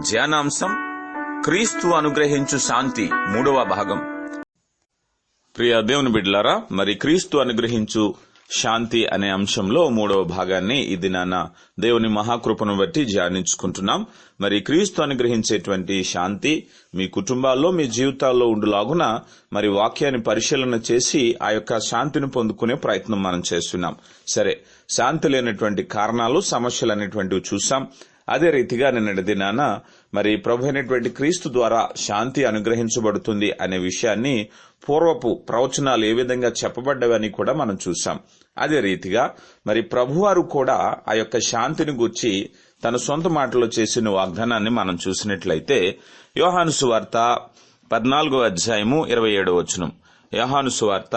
ధ్యానాంశం క్రీస్తు అనుగ్రహించు శాంతి మూడవ భాగం. ప్రియ దేవుని బిడ్లారా మరి క్రీస్తు అనుగ్రహించు శాంతి అనే అంశంలో మూడవ భాగాన్ని ఇది నాన్న దేవుని మహాకృపను బట్టి ధ్యానించుకుంటున్నాం. మరి క్రీస్తు అనుగ్రహించేటువంటి శాంతి మీ కుటుంబాల్లో మీ జీవితాల్లో ఉండులాగున మరి వాక్యాన్ని పరిశీలన చేసి ఆ యొక్క శాంతిని పొందుకునే ప్రయత్నం మనం చేస్తున్నాం. సరే శాంతి లేనటువంటి కారణాలు సమస్యలు అనేటువంటివి చూసాం. అదే రీతిగా నిన్నటి దినాన మరి ప్రభు అయినటువంటి క్రీస్తు ద్వారా శాంతి అనుగ్రహించబడుతుంది అనే విషయాన్ని పూర్వపు ప్రవచనాలు ఏ విధంగా చెప్పబడ్డవని కూడా మనం చూసాం అదే రీతిగా మరి ప్రభువారు కూడా ఆ యొక్క శాంతిని గూర్చి తన సొంత మాటలో చేసిన వాగ్దానాన్ని మనం చూసినట్లయితే యోహాను సువార్త పద్నాలుగవ అధ్యాయము ఇరవై ఏడవ వచనం. యోహాను సువార్త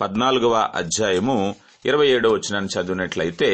పద్నాలుగవ అధ్యాయము ఇరవై ఏడవ వచనాన్ని చదివినట్లయితే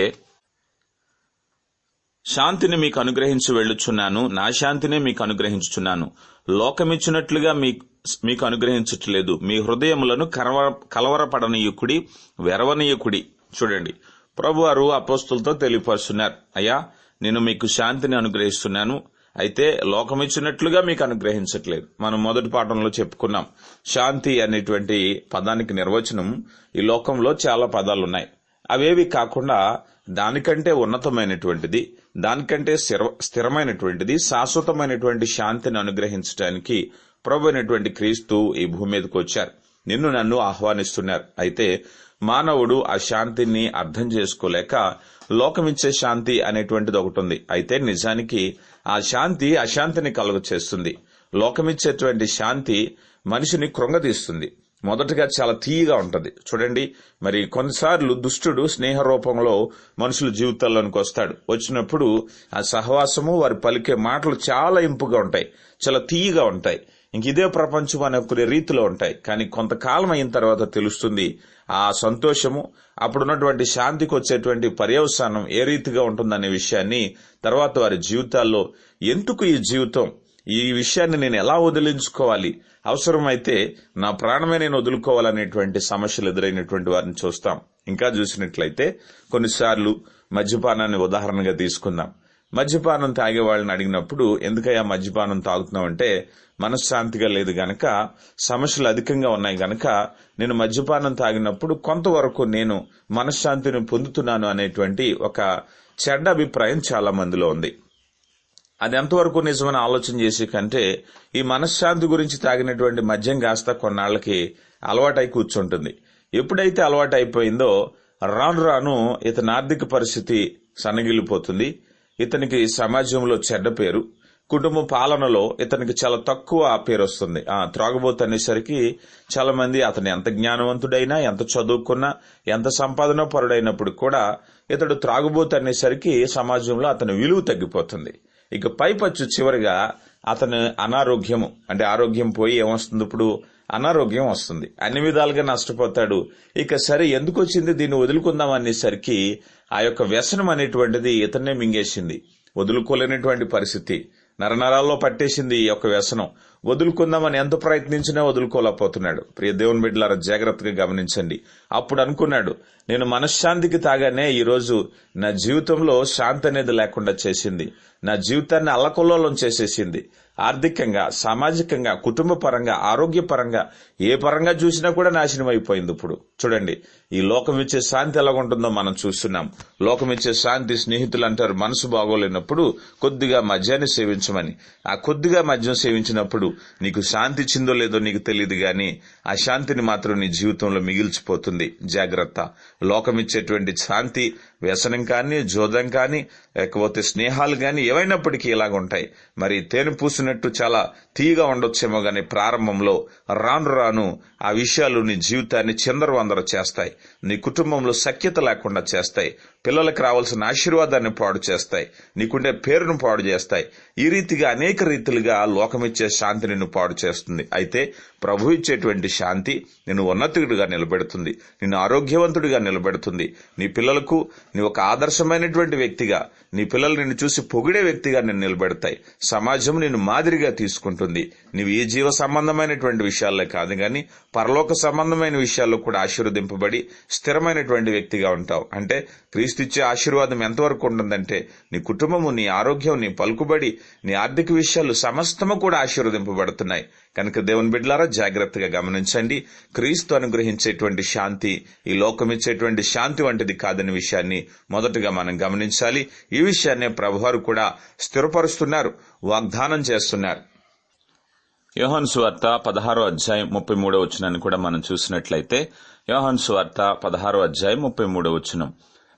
శాంతిని మీకు అనుగ్రహించి వెళ్ళుచున్నాను నా శాంతినే మీకు అనుగ్రహించుచున్నాను. లోకమిచ్చినట్లుగా మీ- మీకు అనుగ్రహించట్లేదు. మీ హృదయములను కలవర కలవరపడనీయుకుడి వెరవనీయకుడి. చూడండి. ప్రభువారు అపోస్తులతో తెలియపరుస్తున్నారు. అయ్యా నేను మీకు శాంతిని అనుగ్రహిస్తున్నాను. అయితే లోకమిచ్చినట్లుగా మీకు అనుగ్రహించట్లేదు. మనం మొదటి పాఠంలో చెప్పుకున్నాం. శాంతి అనేటువంటి పదానికి నిర్వచనం ఈ లోకంలో చాలా పదాలు ఉన్నాయి అవేవి కాకుండా దానికంటే ఉన్నతమైనటువంటిది దానికంటే స్థిర- స్థిరమైనటువంటిది శాశ్వతమైనటువంటి శాంతిని అనుగ్రహించడానికి ప్రభు అయినటువంటి క్రీస్తు ఈ భూమి మీదకి వచ్చారు. నిన్ను నన్ను ఆహ్వానిస్తున్నారు. అయితే మానవుడు ఆ శాంతిని అర్థం చేసుకోలేక లోకమిచ్చే శాంతి అనేటువంటిది ఒకటి ఉంది. అయితే నిజానికి ఆ శాంతి అశాంతిని కలుగ చేస్తుంది లోకమిచ్చేటువంటి శాంతి మనిషిని కృంగదీస్తుంది. మొదటగా చాలా తీయగా ఉంటుంది. చూడండి మరి కొన్నిసార్లు దుష్టుడు స్నేహ రూపంలో మనుషుల జీవితాల్లోనికి వస్తాడు. వచ్చినప్పుడు ఆ సహవాసము వారి పలికే మాటలు చాలా ఇంపుగా ఉంటాయి. చాలా తీయగా ఉంటాయి. ఇంక ఇదే ప్రపంచం అనే కొన్ని రీతిలో ఉంటాయి. కానీ కొంతకాలం అయిన తర్వాత తెలుస్తుంది ఆ సంతోషము అప్పుడున్నటువంటి శాంతికి వచ్చేటువంటి పర్యవసానం ఏ రీతిగా ఉంటుందనే విషయాన్ని తర్వాత వారి జీవితాల్లో ఎందుకు ఈ జీవితం ఈ విషయాన్ని నేను ఎలా వదిలించుకోవాలి? అవసరమైతే నా ప్రాణమే నేను వదులుకోవాలనేటువంటి సమస్యలు ఎదురైనటువంటి వారిని చూస్తాం. ఇంకా చూసినట్లయితే కొన్నిసార్లు మద్యపానాన్ని ఉదాహరణగా తీసుకుందాం. మద్యపానం తాగే వాళ్ళని అడిగినప్పుడు ఎందుకయ్యా మద్యపానం తాగుతున్నావంటే మనశ్శాంతిగా లేదు గనక సమస్యలు అధికంగా ఉన్నాయి గనక నేను మద్యపానం తాగినప్పుడు కొంతవరకు నేను మనశ్శాంతిని పొందుతున్నాను అనేటువంటి ఒక చెడ్డ అభిప్రాయం చాలా మందిలో ఉంది. అది ఎంతవరకు నిజమని ఆలోచన చేసే కంటే ఈ మనశ్శాంతి గురించి తాగినటువంటి మద్యం కాస్త కొన్నాళ్ళకి అలవాటై కూర్చుంటుంది. ఎప్పుడైతే అలవాటు అయిపోయిందో రాను రాను ఇతని ఆర్థిక పరిస్థితి సన్నగిల్లిపోతుంది. ఇతనికి సమాజంలో చెడ్డ పేరు కుటుంబ పాలనలో ఇతనికి చాలా తక్కువ పేరు వస్తుంది ఆ త్రాగబోతు అనేసరికి చాలా మంది అతను ఎంత జ్ఞానవంతుడైనా ఎంత చదువుకున్నా ఎంత సంపాదన పరుడైనప్పుడు కూడా ఇతడు త్రాగుబోతు అనేసరికి సమాజంలో అతని విలువ తగ్గిపోతుంది. ఇక పైపచ్చు చివరిగా అతను అనారోగ్యము. అంటే ఆరోగ్యం పోయి ఏమొస్తుంది ఇప్పుడు? అనారోగ్యం వస్తుంది. అన్ని విధాలుగా నష్టపోతాడు. ఇక సరే ఎందుకు వచ్చింది దీన్ని వదులుకుందాం అనేసరికి ఆ యొక్క వ్యసనం అనేటువంటిది ఇతన్నే మింగేసింది. వదులుకోలేనటువంటి పరిస్థితి. నరనరాల్లో పట్టేసింది ఈ యొక్క వ్యసనం. వదులుకుందామని ఎంత ప్రయత్నించినా వదులుకోలేకపోతున్నాడు. ప్రియ దేవుని బిడ్డలారా జాగ్రత్తగా గమనించండి. అప్పుడు అనుకున్నాడు నేను మనశ్శాంతికి తాగానే ఈరోజు నా జీవితంలో శాంతి అనేది లేకుండా చేసింది. నా జీవితాన్ని అల్లకొల్లోలం చేసేసింది. ఆర్థికంగా సామాజికంగా కుటుంబ పరంగా ఆరోగ్యపరంగా ఏ పరంగా చూసినా కూడా నాశనం అయిపోయింది ఇప్పుడు. చూడండి ఈ లోకం ఇచ్చే శాంతి ఎలాగుంటుందో మనం చూస్తున్నాం. లోకం ఇచ్చే శాంతి స్నేహితులు అంటారు మనసు బాగోలేనప్పుడు కొద్దిగా మద్యాన్ని సేవించమని. ఆ కొద్దిగా మద్యం సేవించినప్పుడు నీకు శాంతి ఇచ్చిందో లేదో నీకు తెలియదు గాని ఆ శాంతిని మాత్రం నీ జీవితంలో మిగిల్చిపోతుంది. జాగ్రత్త. లోకం ఇచ్చేటువంటి శాంతి వ్యసనం కానీ జోదం కానీ లేకపోతే స్నేహాలు కానీ ఏవైనప్పటికీ ఇలాగుంటాయి. మరి తేనె పూసినట్టు చాలా తీయగా ఉండొచ్చేమో గాని ప్రారంభంలో రాను రాను ఆ విషయాలు నీ జీవితాన్ని చిందరవందర చేస్తాయి. నీ కుటుంబంలో సఖ్యత లేకుండా చేస్తాయి. పిల్లలకు రావాల్సిన ఆశీర్వాదాన్ని పాడు చేస్తాయి. నీకుండే పేరును పాడు చేస్తాయి. ఈ రీతిగా అనేక రీతిలుగా లోకమిచ్చే శాంతి నిన్ను పాడు చేస్తుంది. అయితే ప్రభు ఇచ్చేటువంటి శాంతి నిన్ను ఉన్నతుడిగా నిలబెడుతుంది. నిన్ను ఆరోగ్యవంతుడిగా నిలబెడుతుంది. నీ పిల్లలకు నీ ఒక ఆదర్శమైనటువంటి వ్యక్తిగా నీ పిల్లలు నిన్ను చూసి పొగిడే వ్యక్తిగా నిన్ను నిలబెడతాయి. సమాజం నిన్ను మాదిరిగా తీసుకుంటుంది. నీవు ఈ జీవ సంబంధమైనటువంటి విషయాల్లో కాదు గాని పరలోక సంబంధమైన విషయాల్లో కూడా ఆశీర్వదింపబడి స్థిరమైనటువంటి వ్యక్తిగా ఉంటావు. అంటే క్రీస్తుచ్చే ఆశీర్వాదం ఎంతవరకు ఉంటుందంటే నీ కుటుంబము నీ ఆరోగ్యం నీ పలుకుబడి నీ ఆర్థిక విషయాలు సమస్తము కూడా ఆశీర్వదింపబడుతున్నాయి. కనుక దేవుని బిడ్డలారా జాగ్రత్తగా గమనించండి. క్రీస్తు అనుగ్రహించేటువంటి శాంతి ఈ లోకం ఇచ్చేటువంటి శాంతి వంటిది కాదని విషయాన్ని మొదటగా మనం గమనించాలి. ఈ విషయాన్ని ప్రభువారు కూడా స్థిరపరుస్తున్నారు వాగ్దానం చేస్తున్నారు. యోహన్ సువార్త పదహారో అధ్యాయం ముప్పై మూడో వచనాన్ని కూడా మనం చూసినట్లయితే యోహన్ సువార్త పదహారో అధ్యాయం ముప్పై మూడో వచనం.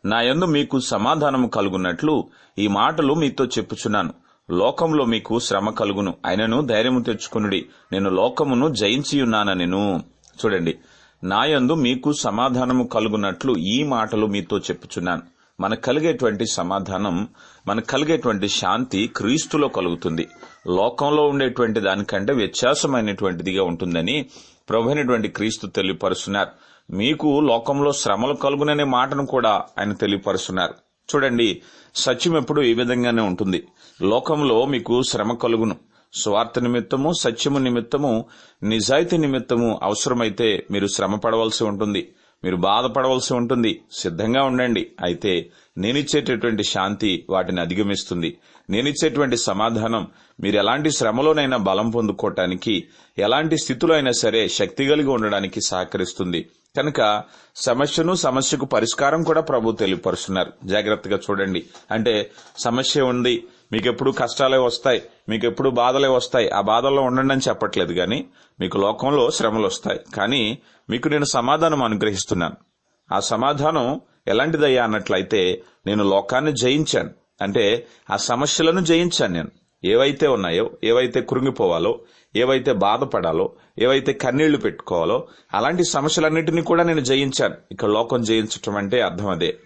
నా యందు మీకు సమాధానము కలుగున్నట్లు ఈ మాటలు మీతో చెప్పుచున్నాను. లోకంలో మీకు శ్రమ కలుగును. అయినను ధైర్యము తెచ్చుకునుడి. నేను లోకమును జయించియున్నానెను చూడండి. నాయందు మీకు సమాధానము కలుగునట్లు ఈ మాటలు మీతో చెప్పుచున్నాను. మనకు కలిగేటువంటి సమాధానం మనకు కలిగేటువంటి శాంతి క్రీస్తులో కలుగుతుంది. లోకంలో ఉండేటువంటి దానికంటే వ్యత్యాసమైనటువంటిదిగా ఉంటుందని ప్రభునటువంటి క్రీస్తు తెలియపరుస్తున్నారు. మీకు లోకంలో శ్రమలు కలుగుననే మాటను కూడా ఆయన తెలియపరుస్తున్నారు. చూడండి సత్యం ఎప్పుడు ఈ విధంగానే ఉంటుంది. లోకంలో మీకు శ్రమ కలుగును. స్వార్థ నిమిత్తము సత్యము నిమిత్తము నిజాయితీ నిమిత్తము అవసరమైతే మీరు శ్రమ పడవలసి ఉంటుంది. మీరు బాధపడవలసి ఉంటుంది. సిద్ధంగా ఉండండి. అయితే నేనిచ్చేటటువంటి శాంతి వాటిని అధిగమిస్తుంది. నేనిచ్చేటువంటి సమాధానం మీరు ఎలాంటి శ్రమలోనైనా బలం పొందుకోవటానికి ఎలాంటి స్థితిలో అయినా సరే శక్తి కలిగి ఉండడానికి సహకరిస్తుంది. కనుక సమస్యను సమస్యకు పరిష్కారం కూడా ప్రభు తెలియపరుస్తున్నారు. జాగ్రత్తగా చూడండి. అంటే సమస్య ఉంది మీకు ఎప్పుడు కష్టాలే వస్తాయి మీకు ఎప్పుడు బాధలే వస్తాయి ఆ బాధల్లో ఉండండి అని చెప్పట్లేదు కానీ మీకు లోకంలో శ్రమలు వస్తాయి. కానీ మీకు నేను సమాధానం అనుగ్రహిస్తున్నాను. ఆ సమాధానం ఎలాంటిదయ్యా అన్నట్లయితే నేను లోకాన్ని జయించాను. అంటే ఆ సమస్యలను జయించాను నేను. ఏవైతే ఉన్నాయో ఏవైతే కృంగిపోవాలో ఏవైతే బాధపడాలో ఏవైతే కన్నీళ్ళు పెట్టుకోవాలో అలాంటి సమస్యలన్నింటినీ కూడా నేను జయించాను. ఇక్కడ లోకం జయించటం అంటే అర్థం అదే.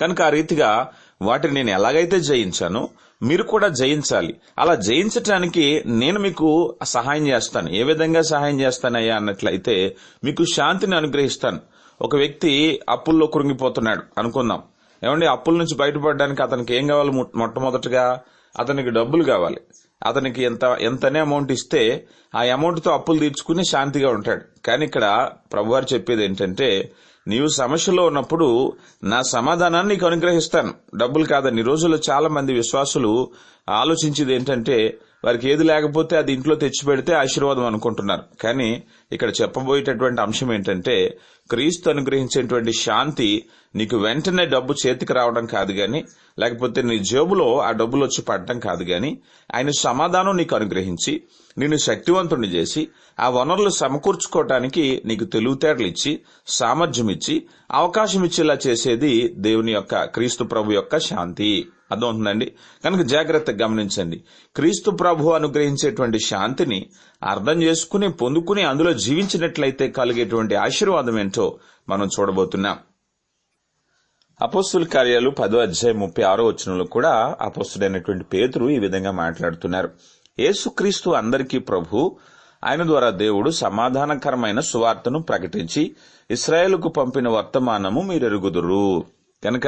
కనుక ఆ రీతిగా వాటిని నేను ఎలాగైతే జయించానో మీరు కూడా జయించాలి. అలా జయించటానికి నేను మీకు సహాయం చేస్తాను. ఏ విధంగా సహాయం చేస్తానయ్యా అన్నట్లయితే మీకు శాంతిని అనుగ్రహిస్తాను. ఒక వ్యక్తి అప్పుల్లో కురింగిపోతున్నాడు అనుకుందాం. ఏమండి అప్పుల నుంచి బయటపడడానికి అతనికి ఏం కావాలి మొ- మొట్టమొదటిగా? అతనికి డబ్బులు కావాలి. అతనికి ఎంత ఎంతనే అమౌంట్ ఇస్తే ఆ అమౌంట్తో అప్పులు తీర్చుకుని శాంతిగా ఉంటాడు. కానీ ఇక్కడ ప్రభువారు చెప్పేది ఏంటంటే నీవు సమస్యలో ఉన్నప్పుడు నా సమాధానాన్ని నీకు అనుగ్రహిస్తాను. డబ్బులు కాదని రోజుల్లో చాలా మంది విశ్వాసులు ఆలోచించేది ఏంటంటే వారికి ఏది లేకపోతే అది ఇంట్లో తెచ్చి పెడితే ఆశీర్వాదం అనుకుంటున్నారు. కానీ ఇక్కడ చెప్పబోయేటటువంటి అంశం ఏంటంటే క్రీస్తు అనుగ్రహించేటువంటి శాంతి నీకు వెంటనే డబ్బు చేతికి రావడం కాదు గాని లేకపోతే నీ జేబులో ఆ డబ్బులు వచ్చి పడటం కాదు గాని ఆయన సమాధానం నీకు అనుగ్రహించి నిన్ను శక్తివంతుని చేసి ఆ వనరులు సమకూర్చుకోవటానికి నీకు తెలివితేటలు ఇచ్చి సామర్థ్యం ఇచ్చి అవకాశం ఇచ్చేలా చేసేది దేవుని యొక్క క్రీస్తు ప్రభు యొక్క శాంతి. అర్థమవుతుందండి కనుక జాగ్రత్తగా గమనించండి. క్రీస్తు ప్రభు అనుగ్రహించేటువంటి శాంతిని అర్థం చేసుకుని పొందుకుని అందులో జీవించినట్లయితే కలిగేటువంటి ఆశీర్వాదం ఏంటో మనం చూడబోతున్నాం. అపోస్తుల కార్యాలు పదో అధ్యాయం ముప్పై ఆరో వచనంలో కూడా అపోస్తుడైనటువంటి పేతురు ఈ విధంగా మాట్లాడుతున్నారు. యేసుక్రీస్తు అందరికీ ప్రభు ఆయన ద్వారా దేవుడు సమాధానకరమైన సువార్తను ప్రకటించి ఇస్రాయేల్కు పంపిన వర్తమానము మీరెరుగుదురు. కనుక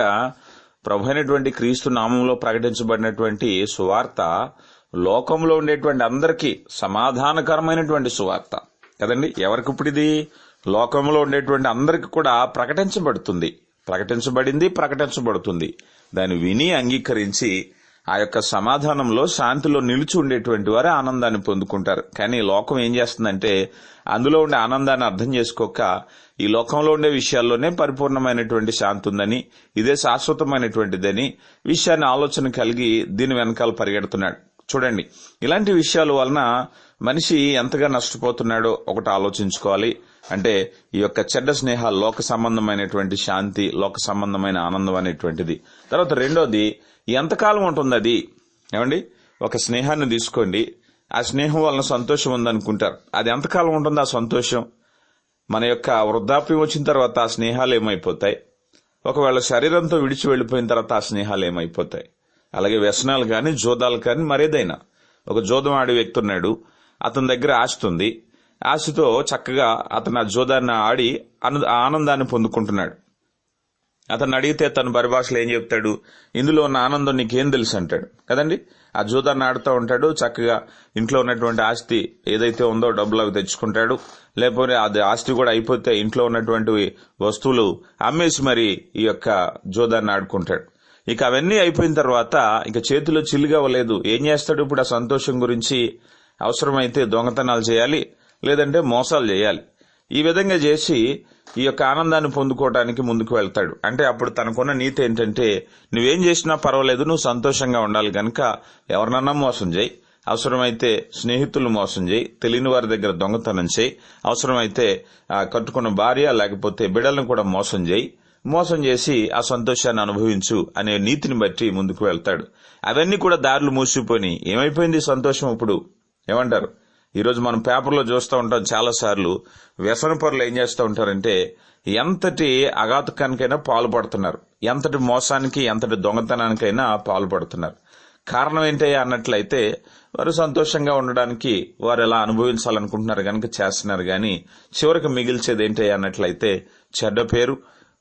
ప్రభు అయినటువంటి క్రీస్తు నామంలో ప్రకటించబడినటువంటి సువార్త లోకంలో ఉండేటువంటి అందరికీ సమాధానకరమైనటువంటి సువార్త. కదండి? ఎవరికి ఇప్పుడు ఇది లోకంలో ఉండేటువంటి అందరికి కూడా ప్రకటించబడుతుంది. ప్రకటించబడింది ప్రకటించబడుతుంది. దాన్ని విని అంగీకరించి ఆ యొక్క సమాధానంలో శాంతిలో నిలిచి ఉండేటువంటి వారే ఆనందాన్ని పొందుకుంటారు. కానీ లోకం ఏం చేస్తుందంటే అందులో ఉండే ఆనందాన్ని అర్థం చేసుకోక ఈ లోకంలో ఉండే విషయాల్లోనే పరిపూర్ణమైనటువంటి శాంతి ఉందని ఇదే శాశ్వతమైనటువంటిదని విషయాన్ని ఆలోచన కలిగి దీని వెనకాల పరిగెడుతున్నాడు. చూడండి ఇలాంటి విషయాల వలన మనిషి ఎంతగా నష్టపోతున్నాడో ఒకటి ఆలోచించుకోవాలి. అంటే ఈ యొక్క చెడ్డ స్నేహాలు లోక సంబంధమైనటువంటి శాంతి లోక సంబంధమైన ఆనందం అనేటువంటిది. తర్వాత రెండోది ఎంతకాలం ఉంటుంది అది ఏమండి? ఒక స్నేహాన్ని తీసుకోండి. ఆ స్నేహం వలన సంతోషం ఉందనుకుంటారు. అది ఎంతకాలం ఉంటుంది ఆ సంతోషం. మన యొక్క వృద్ధాప్యం వచ్చిన తర్వాత ఆ స్నేహాలు ఏమైపోతాయి? ఒకవేళ శరీరంతో విడిచి వెళ్ళిపోయిన తర్వాత ఆ స్నేహాలు ఏమైపోతాయి? అలాగే వ్యసనాలు కానీ జోదాలు కానీ మరేదైనా. ఒక జోదం ఆడే వ్యక్తి ఉన్నాడు. అతని దగ్గర ఆశతుంది ఉంది. ఆశతో చక్కగా అతను ఆ జోదాన్ని ఆడి ఆనందాన్ని పొందుకుంటున్నాడు. అతను అడిగితే తన పరిభాషలో ఏం చెప్తాడు? ఇందులో ఉన్న ఆనందం నీకేం తెలుసు అంటాడు. కదండి? ఆ జూదాన్ని ఆడుతూ ఉంటాడు చక్కగా ఇంట్లో ఉన్నటువంటి ఆస్తి ఏదైతే ఉందో డబ్బులు అవి తెచ్చుకుంటాడు. లేకపోతే అది ఆస్తి కూడా అయిపోతే ఇంట్లో ఉన్నటువంటి వస్తువులు అమ్మేసి మరి ఈ యొక్క జూదాన్ని ఆడుకుంటాడు. ఇక అవన్నీ అయిపోయిన తర్వాత ఇక చేతిలో చిల్లుగా ఏం చేస్తాడు ఇప్పుడు ఆ సంతోషం గురించి? అవసరమైతే దొంగతనాలు చేయాలి లేదంటే మోసాలు చేయాలి. ఈ విధంగా చేసి ఈ యొక్క ఆనందాన్ని పొందుకోవడానికి ముందుకు వెళ్తాడు. అంటే అప్పుడు తనకున్న నీతి ఏంటంటే నువ్వేం చేసినా పర్వాలేదు నువ్వు సంతోషంగా ఉండాలి గనక ఎవరినన్నా మోసం చేయి. అవసరమైతే స్నేహితులు మోసం చేయి. తెలియని వారి దగ్గర దొంగతనం చేయి. అవసరమైతే కట్టుకున్న భార్య లేకపోతే బిడలను కూడా మోసం చేయి. మోసం చేసి ఆ సంతోషాన్ని అనుభవించు అనే నీతిని బట్టి ముందుకు వెళ్తాడు. అవన్నీ కూడా దారులు మూసిపోయి ఏమైపోయింది సంతోషం ఇప్పుడు? ఏమంటారు? ఈరోజు మనం పేపర్లో చూస్తూ ఉంటాం చాలాసార్లు వ్యసన పరులు ఏం చేస్తూ ఉంటారంటే ఎంతటి అఘాతకానికైనా పాల్పడుతున్నారు ఎంతటి మోసానికి ఎంతటి దొంగతనానికైనా పాల్పడుతున్నారు కారణం ఏంటయ్యా అన్నట్లయితే వారు సంతోషంగా ఉండడానికి వారు ఎలా అనుభవించాలనుకుంటున్నారు కనుక చేస్తున్నారు కానీ చివరికి మిగిల్చేది ఏంటయ్యా అన్నట్లయితే చెడ్డ పేరు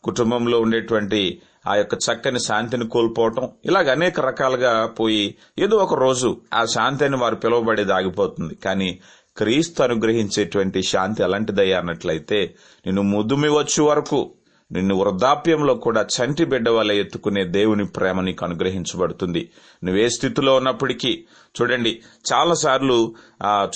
కుటుంబంలో ఉండేటువంటి ఆ యొక్క చక్కని శాంతిని కోల్పోవటం ఇలాగ అనేక రకాలుగా పోయి ఏదో ఒక రోజు ఆ శాంతి అని వారు పిలువబడేది ఆగిపోతుంది కానీ క్రీస్తు అనుగ్రహించేటువంటి శాంతి అలాంటిదయ్యా అన్నట్లయితే నేను ముదుమి వచ్చే వరకు నిన్ను వృద్ధాప్యంలో కూడా చంటి బిడ్డ వల్ల ఎత్తుకునే దేవుని ప్రేమ నీకు అనుగ్రహించబడుతుంది. నువ్వే స్థితిలో ఉన్నప్పటికీ చూడండి చాలా సార్లు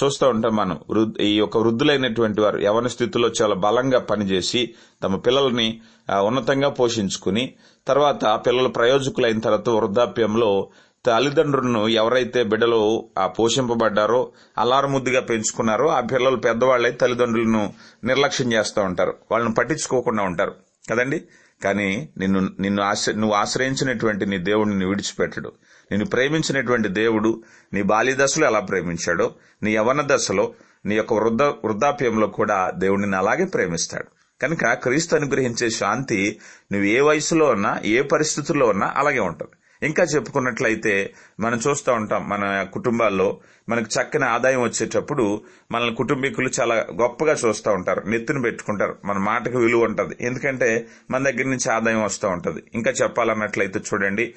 చూస్తూ ఉంటాం మనం ఈ యొక్క వృద్ధులైనటువంటి వారు ఎవరి స్థితిలో చాలా బలంగా పనిచేసి తమ పిల్లల్ని ఉన్నతంగా పోషించుకుని తర్వాత పిల్లలు ప్రయోజకులైన తర్వాత వృద్ధాప్యంలో తల్లిదండ్రులను ఎవరైతే బిడ్డలు ఆ పోషింపబడ్డారో అల్లారు ముద్దుగా పెంచుకున్నారో ఆ పిల్లలు పెద్దవాళ్ళై తల్లిదండ్రులను నిర్లక్ష్యం చేస్తూ ఉంటారు. వాళ్ళని పట్టించుకోకుండా ఉంటారు. కదండి? కానీ నిన్ను నిన్ను ఆశ్ర నువ్వు ఆశ్రయించినటువంటి నీ దేవుడిని నిన్ను విడిచిపెట్టడు. నిన్ను ప్రేమించినటువంటి దేవుడు నీ బాల్య దశలో ఎలా ప్రేమించాడో నీ యవన దశలో నీ యొక్క వృద్ధ వృద్ధాప్యంలో కూడా దేవుడిని అలాగే ప్రేమిస్తాడు. కనుక క్రీస్తు అనుగ్రహించే శాంతి నువ్వు ఏ వయసులో ఉన్నా ఏ పరిస్థితుల్లో ఉన్నా అలాగే ఉంటుంది. ఇంకా చెప్పుకున్నట్లయితే మనం చూస్తూ ఉంటాం మన కుటుంబాల్లో మనకు చక్కని ఆదాయం వచ్చేటప్పుడు మనల్ని కుటుంబీకులు చాలా గొప్పగా చూస్తూ ఉంటారు నెత్తిన పెట్టుకుంటారు. మన మాటకు విలువ ఉంటుంది. ఎందుకంటే మన దగ్గర నుంచి ఆదాయం వస్తూ ఉంటుంది. ఇంకా చెప్పాలన్నట్లయితే చూడండి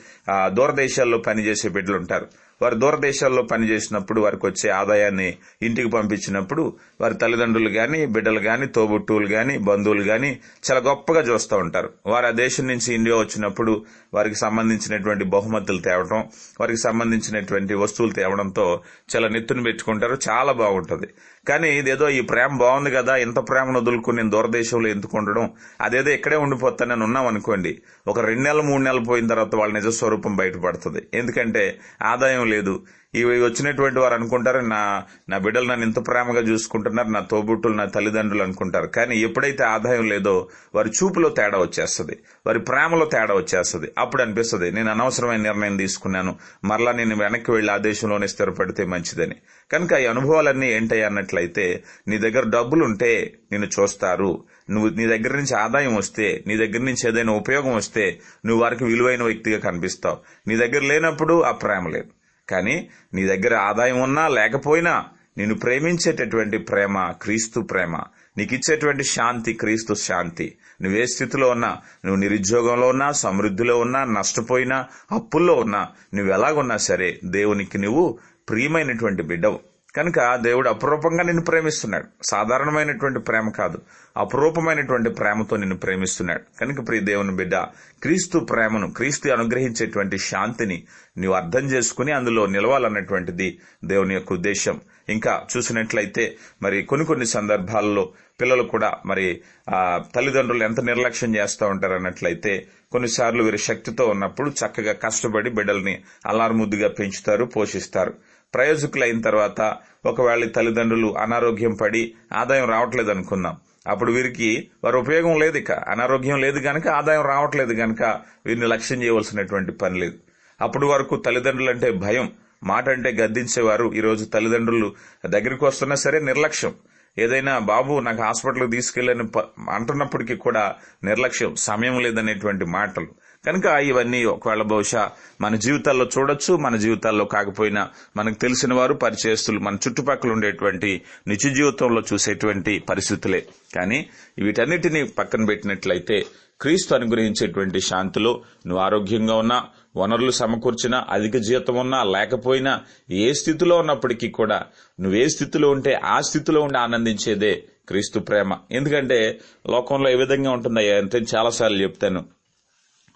దూరదేశాల్లో పనిచేసే బిడ్డలు ఉంటారు వారు దూరదేశాల్లో పనిచేసినప్పుడు వారికి వచ్చే ఆదాయాన్ని ఇంటికి పంపించినప్పుడు వారి తల్లిదండ్రులు గాని బిడ్డలు గాని తోబుట్టువులు గాని బంధువులు గాని చాలా గొప్పగా చూస్తూ ఉంటారు. వారు ఆ దేశం నుంచి ఇండియా వచ్చినప్పుడు వారికి సంబంధించినటువంటి బహుమతులు తేవడం వారికి సంబంధించినటువంటి వస్తువులు తేవడంతో చాలా నెత్తుని పెట్టుకుంటారు. చాలా బాగుంటుంది. కానీ ఇదేదో ఈ ప్రేమ బాగుంది కదా ఇంత ప్రేమను వదులుకుని నేను దూరదేశంలో ఎందుకు ఉండడం? అదేదో ఇక్కడే ఉండిపోతానని ఉన్నాం అనుకోండి. ఒక రెండు నెలలు మూడు నెలలు పోయిన తర్వాత వాళ్ళ నిజ స్వరూపం బయటపడుతుంది. ఎందుకంటే ఆదాయం లేదు ఇవి వచ్చినటువంటి వారు అనుకుంటారు నా నా బిడ్డలు నన్ను ఇంత ప్రేమగా చూసుకుంటున్నారు నా తోబుట్టులు నా తల్లిదండ్రులు అనుకుంటారు. కానీ ఎప్పుడైతే ఆదాయం లేదో వారి చూపులో తేడా వచ్చేస్తుంది వారి ప్రేమలో తేడా వచ్చేస్తుంది. అప్పుడు అనిపిస్తుంది నేను అనవసరమైన నిర్ణయం తీసుకున్నాను మరలా నేను వెనక్కి వెళ్ళి ఆ దేశంలోనే స్థిరపడితే మంచిదని. కనుక ఈ అనుభవాలన్నీ ఏంటయ్యా అన్నట్లయితే నీ దగ్గర డబ్బులు ఉంటే నిన్ను చూస్తారు. నువ్వు నీ దగ్గర నుంచి ఆదాయం వస్తే నీ దగ్గర నుంచి ఏదైనా ఉపయోగం వస్తే నువ్వు వారికి విలువైన వ్యక్తిగా కనిపిస్తావు. నీ దగ్గర లేనప్పుడు ఆ ప్రేమ లేదు. కానీ నీ దగ్గర ఆదాయం ఉన్నా లేకపోయినా నిన్ను ప్రేమించేటటువంటి ప్రేమ క్రీస్తు ప్రేమ. నీకు ఇచ్చేటువంటి శాంతి క్రీస్తు శాంతి. నువ్వే స్థితిలో ఉన్నా నువ్వు నిరుద్యోగంలో ఉన్నా సమృద్ధిలో ఉన్నా నష్టపోయినా అప్పుల్లో ఉన్నా నువ్వు ఎలాగున్నా సరే దేవునికి నువ్వు ప్రియమైనటువంటి బిడ్డవు. కనుక దేవుడు అపురూపంగా నిన్ను ప్రేమిస్తున్నాడు. సాధారణమైనటువంటి ప్రేమ కాదు. అపురూపమైనటువంటి ప్రేమతో నిన్ను ప్రేమిస్తున్నాడు. కనుక ప్రియ దేవుని బిడ్డ క్రీస్తు ప్రేమను క్రీస్తు అనుగ్రహించేటువంటి శాంతిని నీవు అర్థం చేసుకుని అందులో నిలవాలన్నటువంటిది దేవుని యొక్క ఉద్దేశం ఇంకా చూసినట్లయితే మరి కొన్ని కొన్ని సందర్భాల్లో పిల్లలు కూడా మరి ఆ తల్లిదండ్రులు ఎంత నిర్లక్ష్యం చేస్తూ ఉంటారు అన్నట్లయితే కొన్నిసార్లు వీరి శక్తితో ఉన్నప్పుడు చక్కగా కష్టపడి బిడ్డల్ని అల్లారుముద్దుగా పెంచుతారు పోషిస్తారు. ప్రయోజకులైన తర్వాత ఒకవేళ తల్లిదండ్రులు అనారోగ్యం పడి ఆదాయం రావట్లేదు అనుకుందాం అప్పుడు వీరికి వారి ఉపయోగం లేదు ఇక. అనారోగ్యం లేదు గనక ఆదాయం రావట్లేదు గనక వీరిని లక్ష్యం చేయవలసినటువంటి పని లేదు. అప్పుడు వరకు తల్లిదండ్రులు అంటే భయం. మాట అంటే గద్దించేవారు. ఈరోజు తల్లిదండ్రులు దగ్గరికి వస్తున్నా సరే నిర్లక్ష్యం. ఏదైనా బాబు నాకు హాస్పిటల్కి తీసుకెళ్ళని అంటున్నప్పటికీ కూడా నిర్లక్ష్యం సమయం లేదనేటువంటి మాటలు. కనుక ఇవన్నీ ఒకవేళ బహుశా మన జీవితాల్లో చూడొచ్చు మన జీవితాల్లో కాకపోయినా మనకు తెలిసిన వారు పరిచయస్తులు మన చుట్టుపక్కల ఉండేటువంటి నిత్య జీవితంలో చూసేటువంటి పరిస్థితులే. కానీ వీటన్నిటిని పక్కన పెట్టినట్లయితే క్రీస్తు అనుగ్రహించేటువంటి శాంతిలో నువ్వు ఆరోగ్యంగా ఉన్నా వనరులు సమకూర్చినా అధిక జీతం ఉన్నా లేకపోయినా ఏ స్థితిలో ఉన్నప్పటికీ కూడా నువ్వే స్థితిలో ఉంటే ఆ స్థితిలో ఉండి ఆనందించేదే క్రీస్తు ప్రేమ. ఎందుకంటే లోకంలో ఏ విధంగా ఉంటుందయ్యా అంటే చాలాసార్లు చెప్తాను.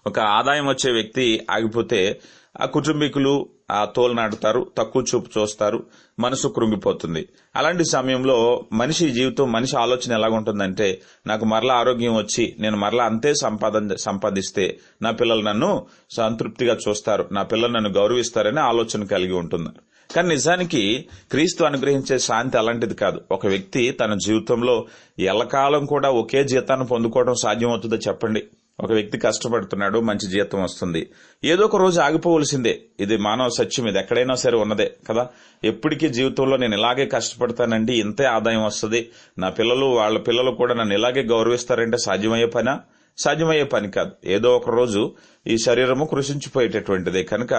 ఒక ఆదాయం వచ్చే వ్యక్తి ఆగిపోతే ఆ కుటుంబీకులు ఆ తోలు నాటుతారు తక్కువ చూపు చూస్తారు మనసు కృంగిపోతుంది. అలాంటి సమయంలో మనిషి జీవితం మనిషి ఆలోచన ఎలాగుంటుందంటే నాకు మరలా ఆరోగ్యం వచ్చి నేను మరలా అంతే సంపాదన సంపాదిస్తే నా పిల్లలు నన్ను సంతృప్తిగా చూస్తారు నా పిల్లలు నన్ను గౌరవిస్తారనే ఆలోచన కలిగి ఉంటుంది కానీ నిజానికి క్రీస్తు అనుగ్రహించే శాంతి అలాంటిది కాదు. ఒక వ్యక్తి తన జీవితంలో ఎల్లకాలం కూడా ఒకే జీతాన్ని పొందుకోవడం సాధ్యమవుతుందో చెప్పండి. ఒక వ్యక్తి కష్టపడుతున్నాడు మంచి జీతం వస్తుంది. ఏదో ఒక రోజు ఆగిపోవలసిందే. ఇది మానవ సత్యం ఇది ఎక్కడైనా సరే ఉన్నదే కదా? ఎప్పటికీ జీవితంలో నేను ఇలాగే కష్టపడతానండి ఇంతే ఆదాయం వస్తుంది. నా పిల్లలు వాళ్ళ పిల్లలు కూడా నన్ను ఇలాగే గౌరవిస్తారంటే సాధ్యమయ్యే పనా? సాధ్యమయ్యే పని కాదు. ఏదో ఒక రోజు ఈ శరీరము కృషించిపోయేటటువంటిది కనుక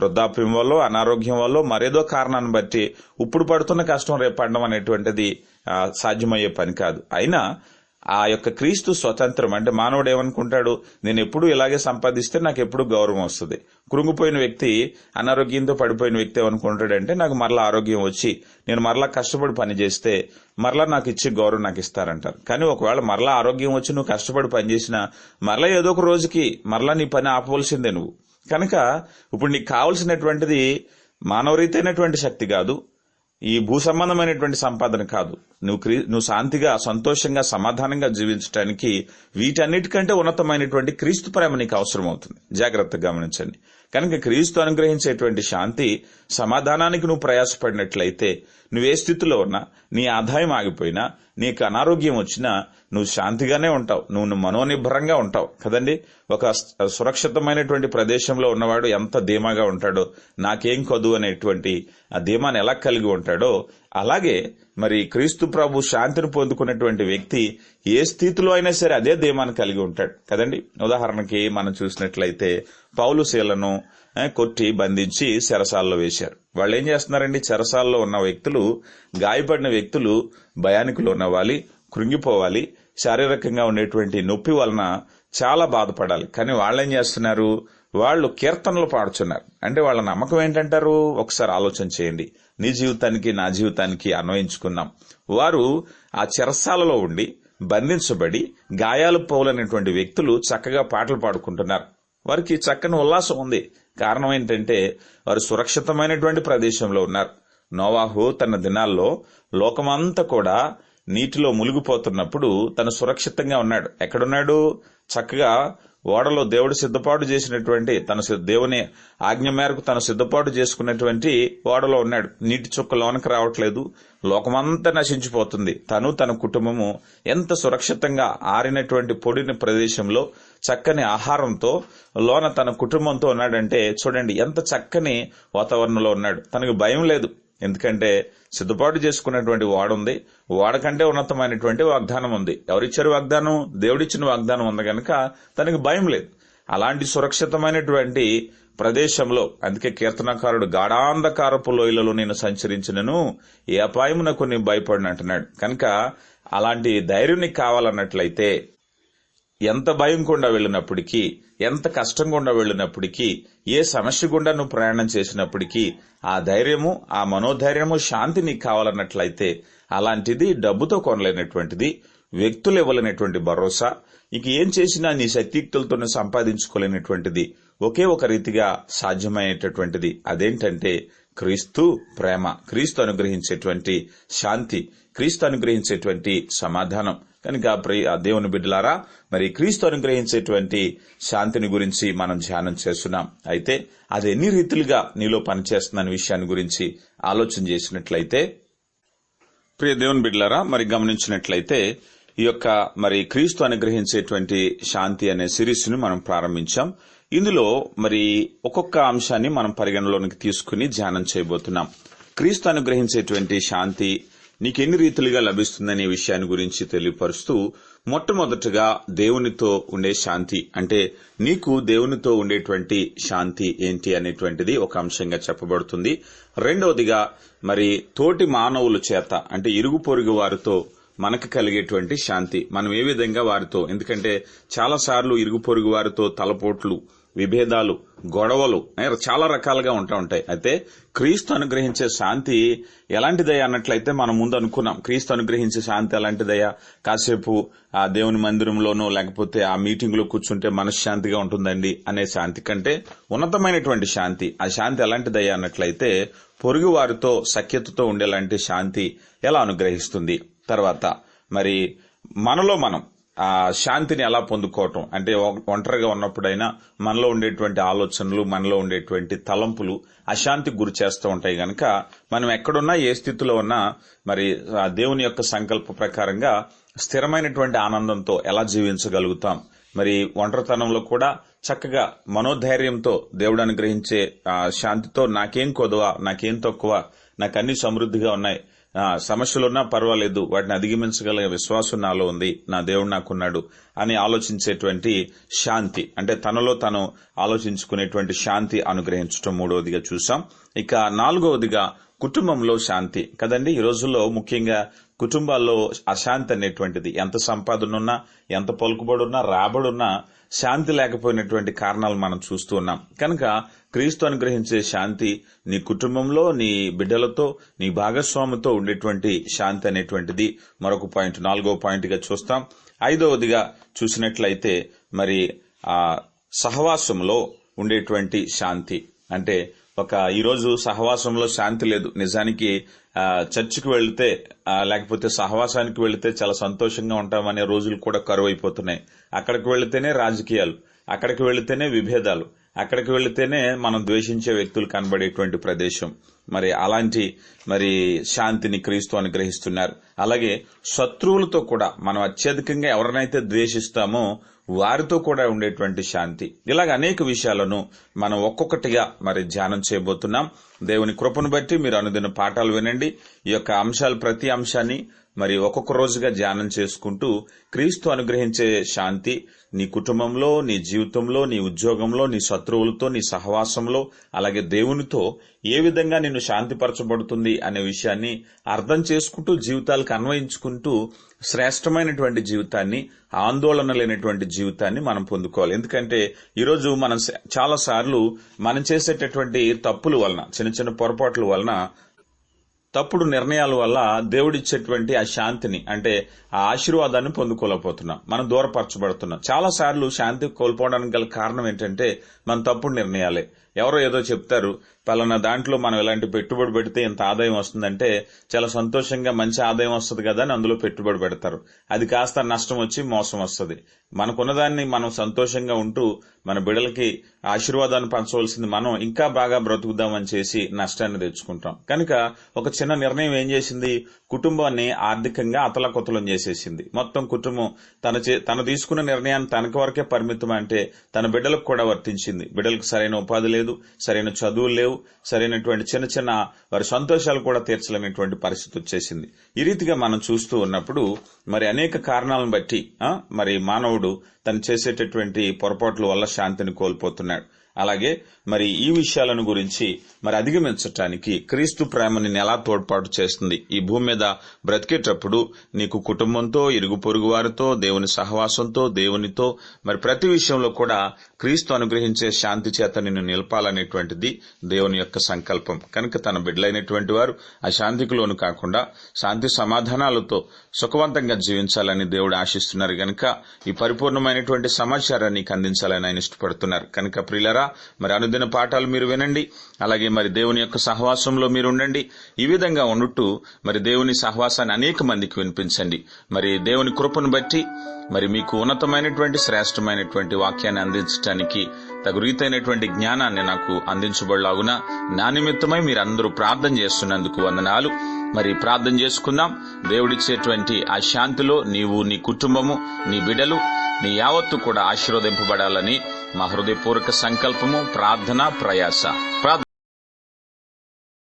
వృద్ధాప్యం వల్ల అనారోగ్యం వల్ల మరేదో కారణాన్ని బట్టి ఇప్పుడు పడుతున్న కష్టం రేపు పడడం అనేటువంటిది సాధ్యమయ్యే పని కాదు. అయినా ఆ యొక్క క్రీస్తు స్వతంత్రం అంటే మానవుడు ఏమనుకుంటాడు? నేను ఎప్పుడు ఇలాగే సంపాదిస్తే నాకు ఎప్పుడు గౌరవం వస్తుంది. కృంగిపోయిన వ్యక్తి అనారోగ్యంతో పడిపోయిన వ్యక్తి ఏమనుకుంటాడంటే నాకు మరలా ఆరోగ్యం వచ్చి నేను మరలా కష్టపడి పని చేస్తే మరలా నాకు ఇచ్చే గౌరవం నాకు ఇస్తారంటారు. కానీ ఒకవేళ మరలా ఆరోగ్యం వచ్చి నువ్వు కష్టపడి పనిచేసినా మరలా ఏదో ఒక రోజుకి మరలా నీ పని ఆపవలసిందే నువ్వు. కనుక ఇప్పుడు నీకు కావలసినటువంటిది మానవరీతైనటువంటి శక్తి కాదు. ఈ భూ సంబంధమైనటువంటి సంపాదన కాదు. నువ్వు క్రీ- నువ్వు శాంతిగా సంతోషంగా సమాధానంగా జీవించడానికి వీటన్నిటికంటే ఉన్నతమైనటువంటి క్రీస్తు ప్రేమ నీకు అవసరం అవుతుంది జాగ్రత్తగా గమనించండి. కనుక క్రీస్తు అనుగ్రహించేటువంటి శాంతి సమాధానానికి నువ్వు ప్రయాసపడినట్లయితే నువ్వే స్థితిలో ఉన్నా నీ ఆదాయం ఆగిపోయినా నీకు అనారోగ్యం వచ్చినా నువ్వు శాంతిగానే ఉంటావు. నువ్వు మనోనిర్భరంగా ఉంటావు. కదండి? ఒక సురక్షితమైనటువంటి ప్రదేశంలో ఉన్నవాడు ఎంత ధీమాగా ఉంటాడో నాకేం కదు అనేటువంటి ఆ ధీమాన్ని ఎలా కలిగి ఉంటాడో అలాగే మరి క్రీస్తు ప్రభు శాంతిని పొందుకున్నటువంటి వ్యక్తి ఏ స్థితిలో అయినా సరే అదే ధీమాన్ని కలిగి ఉంటాడు. కదండి? ఉదాహరణకి మనం చూసినట్లయితే పౌలు శీలను కొట్టి బంధించి చెరసాల్లో వేశారు. వాళ్ళు ఏం చేస్తున్నారండి? చెరసాల్లో ఉన్న వ్యక్తులు గాయపడిన వ్యక్తులు భయానికులు ఉన్నవాలి కృంగిపోవాలి శారీరకంగా ఉండేటువంటి నొప్పి వలన చాలా బాధపడాలి. కానీ వాళ్ళు ఏం చేస్తున్నారు? వాళ్ళు కీర్తనలు పాడుచున్నారు అంటే వాళ్ళ నమ్మకం ఏంటంటారు? ఒకసారి ఆలోచన చేయండి. నీ జీవితానికి నా జీవితానికి అన్వయించుకున్నాం. వారు ఆ చెరసాలలో ఉండి బంధించబడి గాయాలు పోలైనటువంటి వ్యక్తులు చక్కగా పాటలు పాడుకుంటున్నారు. వారికి చక్కని ఉల్లాసం ఉంది. కారణం ఏంటంటే వారు సురక్షితమైనటువంటి ప్రదేశంలో ఉన్నారు. నోవాహు తన దినాల్లో లోకమంతా కూడా నీటిలో మునిగిపోతున్నప్పుడు తను సురక్షితంగా ఉన్నాడు. ఎక్కడున్నాడు? చక్కగా ఓడలో దేవుడు సిద్ధపాటు చేసినటువంటి తన దేవుని ఆజ్ఞ మేరకు తను సిద్ధపాటు చేసుకున్నటువంటి ఓడలో ఉన్నాడు. నీటి చుక్క లోనకి రావట్లేదు. లోకమంతా నశించిపోతుంది. తను తన కుటుంబము ఎంత సురక్షితంగా ఆరినటువంటి పొడిని ప్రదేశంలో చక్కని ఆహారంతో లోన తన కుటుంబంతో ఉన్నాడంటే చూడండి ఎంత చక్కని వాతావరణంలో ఉన్నాడు. తనకు భయం లేదు. ఎందుకంటే సిద్ధపాటు చేసుకున్నటువంటి వాడుంది. వాడకంటే ఉన్నతమైనటువంటి వాగ్దానం ఉంది. ఎవరిచ్చారు వాగ్దానం? దేవుడిచ్చిన వాగ్దానం ఉంది కనుక తనకి భయం లేదు. అలాంటి సురక్షితమైనటువంటి ప్రదేశంలో అందుకే కీర్తనకారుడు గాఢాంధకారపు లోయలలో నేను సంచరించినను ఏ అపాయమునకు నేను భయపడిన అంటున్నాడు కనుక అలాంటి ధైర్యం కావాలన్నట్లయితే ఎంత భయం గుండా వెళ్ళినప్పటికీ ఎంత కష్టం గుండా వెళ్ళినప్పటికీ ఏ సమస్య గుండా నువ్వు ప్రయాణం చేసినప్పటికీ ఆ ధైర్యము ఆ మనోధైర్యము శాంతి నీకు కావాలన్నట్లయితే అలాంటిది డబ్బుతో కొనలేనటువంటిది వ్యక్తులు ఇవ్వలేనటువంటి భరోసా ఇక ఏం చేసినా నీ శక్తియుక్తులతోనే సంపాదించుకోలేనటువంటిది ఒకే ఒక రీతిగా సాధ్యమయ్యేటటువంటిది అదేంటంటే క్రీస్తు ప్రేమ క్రీస్తు అనుగ్రహించేటువంటి శాంతి క్రీస్తు అనుగ్రహించేటువంటి సమాధానం. కనుక ప్రియ దేవుని బిడ్డలారా మరి క్రీస్తు అనుగ్రహించేటువంటి శాంతిని గురించి మనం ధ్యానం చేస్తున్నాం. అయితే అది ఎన్ని రీతులుగా నీలో పనిచేస్తుందనే విషయాన్ని గురించి ఆలోచన చేసినట్లయితే ప్రియ దేవుని బిడ్లారా మరి గమనించినట్లయితే ఈ యొక్క మరి క్రీస్తు అనుగ్రహించేటువంటి శాంతి అనే సిరీస్ను మనం ప్రారంభించాం. ఇందులో మరి ఒక్కొక్క అంశాన్ని మనం పరిగణలోనికి తీసుకుని ధ్యానం చేయబోతున్నాం. క్రీస్తు అనుగ్రహించేటువంటి శాంతి నీకెన్ని రీతులుగా లభిస్తుందనే విషయాన్ని గురించి తెలియపరుస్తూ మొట్టమొదటగా దేవునితో ఉండే శాంతి. అంటే నీకు దేవునితో ఉండేటువంటి శాంతి ఏంటి అనేటువంటిది ఒక అంశంగా చెప్పబడుతుంది. రెండవదిగా మరి తోటి మానవుల చేత అంటే ఇరుగు పొరుగు వారితో మనకు కలిగేటువంటి శాంతి. మనం ఏ విధంగా వారితో ఎందుకంటే చాలా సార్లు ఇరుగు పొరుగు వారితో తలపోట్లు విభేదాలు గొడవలు చాలా రకాలుగా ఉంటా ఉంటాయి. అయితే క్రీస్తు అనుగ్రహించే శాంతి ఎలాంటిదయ్యా అన్నట్లయితే మనం ముందు అనుకున్నాం. క్రీస్తు అనుగ్రహించే శాంతి ఎలాంటిదయ్యా? కాసేపు ఆ దేవుని మందిరంలోనో లేకపోతే ఆ మీటింగ్లో కూర్చుంటే మనశ్శాంతిగా ఉంటుందండి అనే శాంతి కంటే ఉన్నతమైనటువంటి శాంతి. ఆ శాంతి ఎలాంటిదయ్యా అన్నట్లయితే పొరుగు వారితో సఖ్యతతో ఉండేలాంటి శాంతి ఎలా అనుగ్రహిస్తుంది? తర్వాత మరి మనలో మనం ఆ శాంతిని ఎలా పొందుకోవటం? అంటే ఒ- ఒంటరిగా ఉన్నప్పుడైనా మనలో ఉండేటువంటి ఆలోచనలు మనలో ఉండేటువంటి తలంపులు అశాంతికి గురి చేస్తూ ఉంటాయి గనక మనం ఎక్కడున్నా ఏ స్థితిలో ఉన్నా మరి ఆ దేవుని యొక్క సంకల్ప ప్రకారంగా స్థిరమైనటువంటి ఆనందంతో ఎలా జీవించగలుగుతాం? మరి ఒంటరితనంలో కూడా చక్కగా మనోధైర్యంతో దేవుడు అనుగ్రహించే శాంతితో నాకేం కొదవ నాకేం తక్కువ నాకు అన్ని సమృద్ధిగా ఉన్నాయి సమస్యలున్నా పర్వాలేదు వాటిని అధిగమించగల విశ్వాసం నాలో ఉంది నా దేవుడు నాకున్నాడు అని ఆలోచించేటువంటి శాంతి అంటే తనలో తను ఆలోచించుకునేటువంటి శాంతి అనుగ్రహించడం మూడవదిగా చూసాం. ఇక నాలుగవదిగా కుటుంబంలో శాంతి. కదండి ఈ రోజుల్లో ముఖ్యంగా కుటుంబాల్లో అశాంతి అనేటువంటిది. ఎంత సంపాదనున్నా ఎంత పలుకుబడున్నా రాబడున్నా శాంతి లేకపోయినటువంటి కారణాలు మనం చూస్తూ ఉన్నాం. కనుక క్రీస్తు అనుగ్రహించే శాంతి నీ కుటుంబంలో నీ బిడ్డలతో నీ భాగస్వామితో ఉండేటువంటి శాంతి అనేటువంటిది మరొక పాయింట్ నాలుగో పాయింట్గా చూస్తాం. ఐదవదిగా చూసినట్లయితే మరి ఆ సహవాసంలో ఉండేటువంటి శాంతి. అంటే ఒక ఈరోజు సహవాసంలో శాంతి లేదు. నిజానికి ఆ, చర్చికి వెళ్తే లేకపోతే సహవాసానికి వెళితే చాలా సంతోషంగా ఉంటామనే రోజులు కూడా కరువు అయిపోతున్నాయి అక్కడికి వెళితేనే రాజకీయాలు. అక్కడికి వెళితేనే విభేదాలు. అక్కడికి వెళితేనే మనం ద్వేషించే వ్యక్తులు కనబడేటువంటి ప్రదేశం. మరి అలాంటి మరి శాంతిని క్రీస్తు అనుగ్రహిస్తున్నారు. అలాగే శత్రువులతో కూడా మనం అత్యధికంగా ఎవరినైతే ద్వేషిస్తామో వారితో కూడా ఉండేటువంటి శాంతి. ఇలాగ అనేక విషయాలను మనం ఒక్కొక్కటిగా మరి ధ్యానం చేయబోతున్నాం. దేవుని కృపను బట్టి మీరు అనుదిన పాఠాలు వినండి. ఈ యొక్క అంశాలు ప్రతి అంశాన్ని మరి ఒక్కొక్క రోజుగా ధ్యానం చేసుకుంటూ క్రీస్తు అనుగ్రహించే శాంతి నీ కుటుంబంలో నీ జీవితంలో నీ ఉద్యోగంలో నీ శత్రువులతో నీ సహవాసంలో అలాగే దేవునితో ఏ విధంగా నిన్ను శాంతిపరచబడుతుంది అనే విషయాన్ని అర్థం చేసుకుంటూ జీవితాలకు అన్వయించుకుంటూ శ్రేష్టమైనటువంటి జీవితాన్ని ఆందోళన లేనటువంటి జీవితాన్ని మనం పొందుకోవాలి. ఎందుకంటే ఈరోజు మనం చాలా సార్లు మనం చేసేటటువంటి తప్పుల వలన చిన్న చిన్న పొరపాట్ల వలన తప్పుడు నిర్ణయాల వల్ల దేవుడిచ్చేటువంటి ఆ శాంతిని అంటే ఆ ఆశీర్వాదాన్ని పొందుకోలేకపోతున్నాం. మనం దూరపరచబడుతున్నాం. చాలా సార్లు శాంతి కోల్పోవడానికి గల కారణం ఏంటంటే మన తప్పుడు నిర్ణయాలే. ఎవరో ఏదో చెప్తారు పలానా దాంట్లో మనం ఇలాంటి పెట్టుబడి పెడితే ఇంత ఆదాయం వస్తుందంటే చాలా సంతోషంగా మంచి ఆదాయం వస్తుంది కదా అని అందులో పెట్టుబడి పెడతారు. అది కాస్త నష్టం వచ్చి మోసం వస్తుంది. మనకున్నదాన్ని మనం సంతోషంగా ఉంటూ మన బిడ్డలకి ఆశీర్వాదాన్ని పంచవలసింది మనం ఇంకా బాగా బ్రతుకుదామని చేసి నష్టాన్ని తెచ్చుకుంటాం. కనుక ఒక చిన్న నిర్ణయం ఏం చేసింది? కుటుంబాన్ని ఆర్థికంగా అతలకొతలం చేసేసింది. మొత్తం కుటుంబం తన చే- తను తీసుకున్న నిర్ణయాన్ని తనకు వరకే పరిమితం అంటే తన బిడ్డలకు కూడా వర్తించింది. బిడ్డలకు సరైన ఉపాధి లేదు. సరైన చదువులు లేవు సరైనటువంటి చిన్న చిన్న వారి సంతోషాలు కూడా తీర్చలేనటువంటి పరిస్థితి వచ్చేసింది. ఈ రీతిగా మనం చూస్తూ ఉన్నప్పుడు మరి అనేక కారణాలను బట్టి ఆ, మరి మానవుడు తను చేసేటటువంటి పొరపాట్ల వల్ల శాంతిని కోల్పోతున్నాడు. అలాగే మరి ఈ విషయాలను గురించి మరి అధిగమించటానికి క్రీస్తు ప్రేమ నిన్ను ఎలా తోడ్పాటు చేస్తుంది? ఈ భూమి మీద బ్రతికేటప్పుడు నీకు కుటుంబంతో ఇరుగు పొరుగు వారితో దేవుని సహవాసంతో దేవునితో మరి ప్రతి విషయంలో కూడా క్రీస్తు అనుగ్రహించే శాంతి చేత నిన్ను నిలపాలనేటువంటిది దేవుని యొక్క సంకల్పం. కనుక తన బిడ్డలైనటువంటి వారు ఆ శాంతికి లోను కాకుండా శాంతి సమాధానాలతో సుఖవంతంగా జీవించాలని దేవుడు ఆశిస్తున్నారు కనుక ఈ పరిపూర్ణమైనటువంటి సమాచారాన్ని అందించాలని ఆయన ఇష్టపడుతున్నారు. కనుక ప్రియులరా మరి అనుదిన పాఠాలు మీరు వినండి. అలాగే మరి దేవుని యొక్క సహవాసంలో మీరు ఉండండి. ఈ విధంగా ఉండుట్టు మరి దేవుని సహవాసాన్ని అనేక మందికి వినిపించండి. మరి దేవుని కృపను బట్టి మరి మీకు ఉన్నతమైనటువంటి శ్రేష్టమైనటువంటి వాక్యాన్ని అందించడానికి తగు రీతైనటువంటి జ్ఞానాన్ని నాకు అందించబడలాగున నా నిమిత్తమై మీరందరూ ప్రార్థన చేస్తున్నందుకు వందనాలు. మరి ప్రార్థన చేసుకుందాం. దేవుడిచ్చేటువంటి ఆ శాంతిలో నీవు నీ కుటుంబము నీ బిడలు నీ యావత్తు కూడా ఆశీర్వదింపబడాలని మా హృదయపూర్వక సంకల్పము ప్రార్థన ప్రయాస. ప్రార్థన